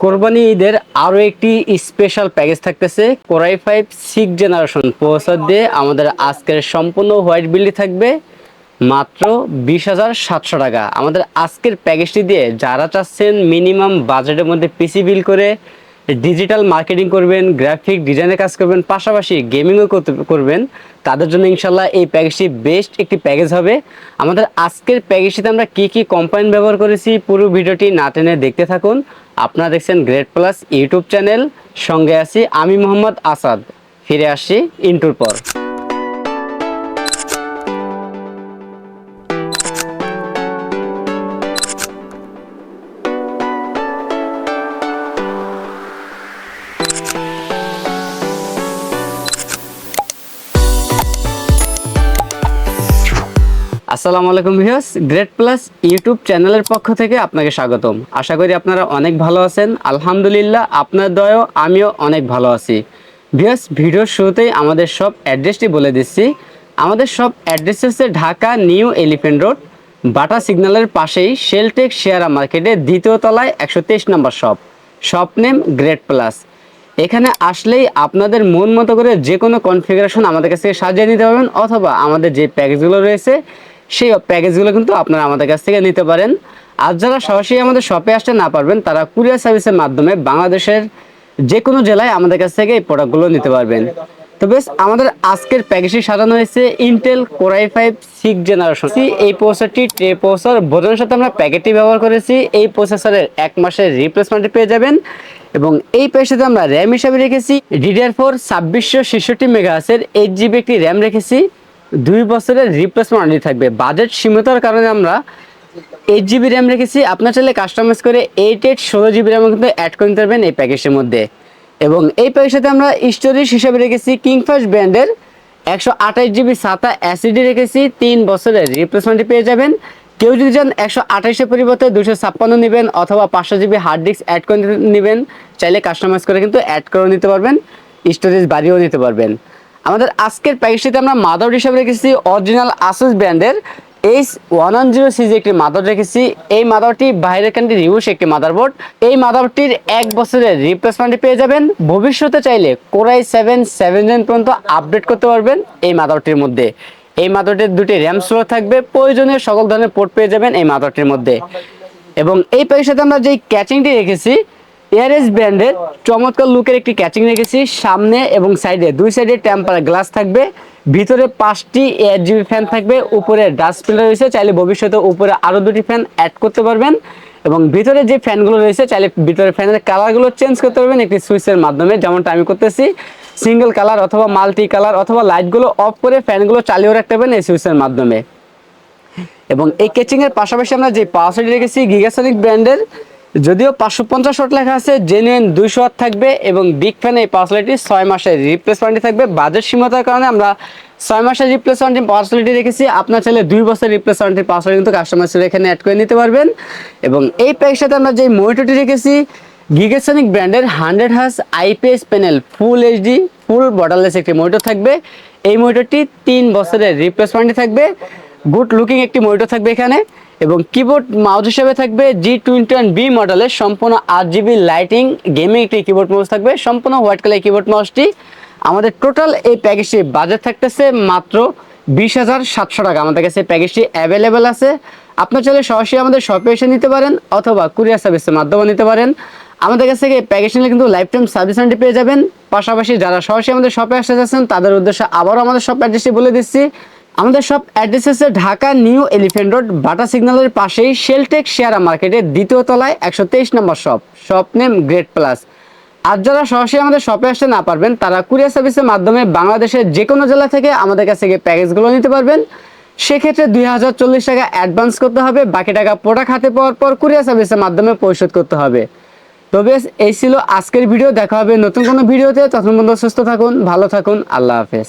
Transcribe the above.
কোরবানি ঈদের আরও একটি স্পেশাল প্যাকেজ থাকতেছে core i five six generation processor দিয়ে আমাদের আজকের সম্পূর্ণ হোয়াইট বিল্ডি থাকবে মাত্র বিশ হাজার সাতশো টাকা। আমাদের আজকের প্যাকেজটি দিয়ে যারা চাচ্ছেন মিনিমাম বাজেটের মধ্যে পিসি বিল করে ডিজিটাল মার্কেটিং করবেন গ্রাফিক ডিজাইনের কাজ করবেন, পাশাপাশি গেমিংও করবেন, তাদের জন্য ইনশাল্লাহ এই প্যাকেজটি বেস্ট একটি প্যাকেজ হবে। আমাদের আজকের প্যাকেজটিতে আমরা কি কি কোম্পানি ব্যবহার করেছি পুরো ভিডিওটি না টেনে দেখতে থাকুন। আপনারা দেখছেন গ্রেট প্লাস ইউটিউব চ্যানেল। সঙ্গে আছি আমি মোহাম্মদ আসাদ। ফিরে আসি ইন্টুর পর। আসসালামু আলাইকুম ভিউয়ার্স গ্রেট প্লাস ইউটিউব চ্যানেলের পক্ষ থেকে আপনাকে স্বাগতম। আশা করি আপনারা অনেক ভালো আছেন। আলহামদুলিল্লাহ, আপনার দয়ও, আমিও অনেক ভালো আছি। ভিউয়ার্স ভিডিওর শুরুতেই আমাদের সব অ্যাড্রেসটি বলে দিচ্ছি। আমাদের সব অ্যাড্রেস হচ্ছে Dhaka new elephant road, Bata সিগন্যালের পাশেই শেলটেক শেয়ারা মার্কেটে দ্বিতীয় তলায় একশো তেইশ নম্বর shop shop name great plus এখানে আসলেই আপনাদের মন মতো করে যে কোনো কনফিগারেশন আমাদের কাছ থেকে সাজিয়ে নিতে পারবেন, অথবা আমাদের যে প্যাকেজগুলো রয়েছে সেই প্যাকেজগুলো কিন্তু আপনারা আমাদের কাছ থেকে নিতে পারেন। আর যারা সরাসরি আমাদের শপে আসতে না পারবেন, তারা কুরিয়ার সার্ভিসের মাধ্যমে বাংলাদেশের যে কোনো জেলায় আমাদের কাছ থেকে এই প্রোডাক্টগুলো নিতে পারবেন। তো বেশ, আমাদের আজকের প্যাকেজটি সাজানো হয়েছে Intel core i five six generation এই প্রসেসরটি ট্রে প্রসেসর বোঝানোর সাথে আমরা প্যাকেটটি ব্যবহার করেছি। এই প্রসেসরের এক মাসের রিপ্লেসমেন্টটি পেয়ে যাবেন। এবং এই প্যাকেজটাতে আমরা র্যাম হিসাবে রেখেছি। ডিডিআর ফোর ছাব্বিশশো ছেষট্টি মেগাহাসের এইট জিবি একটি র্যাম রেখেছি। দুই বছরের রিপ্লেসমেন্ট ওয়ারেন্টি থাকবে। বাজেট সীমিতর কারণে আমরা এইট জিবি র্যাম রেখেছি। আপনার চাইলে কাস্টমাইজ করে এইট এইট ষোলো জিবি র্যাম কিন্তু অ্যাড করে নিতে পারবেন এই প্যাকেজের মধ্যে। এবং এই প্যাকেজের সাথে আমরা স্টোরেজ হিসাবে রেখেছি কিংফাস্ট ব্র্যান্ডের একশো আঠাশ জিবি সাতা অ্যাসিডি রেখেছি। তিন বছরের রিপ্লেসমেন্টটি পেয়ে যাবেন। কেউ যদি চান একশো আঠাশের পরিবর্তে দুশো ছাপ্পান্ন নেবেন অথবা পাঁচশো জিবি হার্ড ডিস্ক অ্যাড করে নেবেন, চাইলে কাস্টমাইজ করে কিন্তু অ্যাড করে নিতে পারবেন স্টোরেজ বাড়িয়েও নিতে পারবেন। আমাদের আজকের প্যাকেজটিতে আমরা মাদার হিসাবে রেখেছি অরিজিনাল আসুস ব্র্যান্ডের H one one zero CG একটি মাদার রেখেছি। এই মাদারটি বাইরের কান্ট্রি রিউস একটি মাদারবোর্ড এই মাদারটির এক বছরের রিপ্লেসমেন্টটি পেয়ে যাবেন। ভবিষ্যতে চাইলে core i seven seven gen পর্যন্ত আপডেট করতে পারবেন এই মাদারটির মধ্যে। এই মাদারটির দুটি র্যাম স্লো থাকবে। প্রয়োজনীয় সকল ধরনের পোর্ট পেয়ে যাবেন এই মাদারটির মধ্যে। এবং এই প্যাকের সাথে আমরা যে ক্যাচিংটি রেখেছি এয়ারএস ব্র্যান্ডের চমৎকার লুকের একটি ক্যাচিং রেখেছি, সামনে এবং সাইডে দুই সাইডে টেম্পার গ্লাস থাকবে, ভিতরে পাঁচটি এয়ার জিবি ফ্যান থাকবে, উপরে ডাস্টবিন রয়েছে, চাইলে ভবিষ্যতে উপরে আরও দুটি ফ্যান অ্যাড করতে পারবেন। এবং ভিতরে যে ফ্যানগুলো রয়েছে, চাইলে ভিতরে ফ্যানের কালারগুলো চেঞ্জ করতে পারবেন একটি সুইচের মাধ্যমে, যেমনটা আমি করতেছি। সিঙ্গেল কালার অথবা মাল্টি কালার অথবা লাইটগুলো অফ করে ফ্যানগুলো চালিয়েও রাখতে পারবেন এই সুইচের মাধ্যমে। এবং এই কেচিং এর পাশাপাশি আমরা যে পাওয়ার রেখেছি গিগাসনিক ব্র্যান্ডের যদিও পাঁচশো পঞ্চাশ ওয়াট লেখা আছে জেনুইন দুইশো ওয়াট থাকবে এবং বিগ ফ্যান এই পাওয়ার সাইডটি ছয় মাসের রিপ্লেসমেন্টই থাকবে। বাজেট সীমতার কারণে আমরা ছয় মাসের রিপ্লেসমেন্ট পাওয়ার সাইডটি রেখেছি। আপনার ছেলে দুই বছর রিপ্লেসমেন্টের সাইড কিন্তু কাস্টমার এখানে অ্যাড করে নিতে পারবেন। এবং এই প্যাকের আমরা যে মনিটরটি রেখেছি গিগাসনিক ব্র্যান্ডের হান্ড্রেড হাস IPS panel full HD full borderless একটি মনিটর থাকবে। এই মনিটরটি তিন বছরের রিপ্লেসমেন্টই থাকবে। গুড লুকিং একটি মনিটর থাকবে এখানে। এবং কিবোর্ড মাউস হিসেবে থাকবে জি টোয়েন্টি বি মডেলের সম্পূর্ণ আট জিবি লাইটিং গেমিং একটি কিবোর্ড মাউস থাকবে। সম্পূর্ণ হোয়াইট কালার কিবোর্ড মাউসটি আমাদের টোটাল এই প্যাকেজটি বাজেট থাকতেছে মাত্র বিশ হাজার সাতশো টাকা। আমাদের কাছে প্যাকেজটি অ্যাভেলেবেল আছে। আপনার চাইলে সরাসরি আমাদের শপে এসে নিতে পারেন অথবা কুরিয়ার সার্ভিসের মাধ্যমে নিতে পারেন। আমাদের কাছ থেকে প্যাকেজ নিলে কিন্তু লাইফ টাইম সার্ভিস ওয়ারেন্টি পেয়ে যাবেন। পাশাপাশি যারা সরাসরি আমাদের শপে আসতে যাচ্ছেন তাদের উদ্দেশ্যে আবারও আমাদের শপ অ্যাড্রেসটি বলে দিচ্ছি। আমাদের সব অ্যাড্রেস হচ্ছে Dhaka new elephant road, Bata সিগন্যালের পাশেই শেলটেক শেয়ারা মার্কেটের দ্বিতীয় তলায় একশো তেইশ নম্বর shop shop name great plus. আর যারা সরাসরি আমাদের শপে আসতে না পারবেন, তারা কুরিয়ার সার্ভিসের মাধ্যমে বাংলাদেশের যে কোনো জেলা থেকে আমাদের কাছ থেকে প্যাকেজগুলো নিতে পারবেন। সেক্ষেত্রে দুই হাজার চল্লিশ টাকা অ্যাডভান্স করতে হবে, বাকি টাকা প্রোডাক্ট হাতে পাওয়ার পর কুরিয়ার সার্ভিসের মাধ্যমে পরিশোধ করতে হবে। তো বেশ, এই ছিল আজকের ভিডিও, দেখা হবে নতুন কোনো ভিডিওতে। তখন পর্যন্ত সুস্থ থাকুন, ভালো থাকুন, আল্লাহ হাফেজ।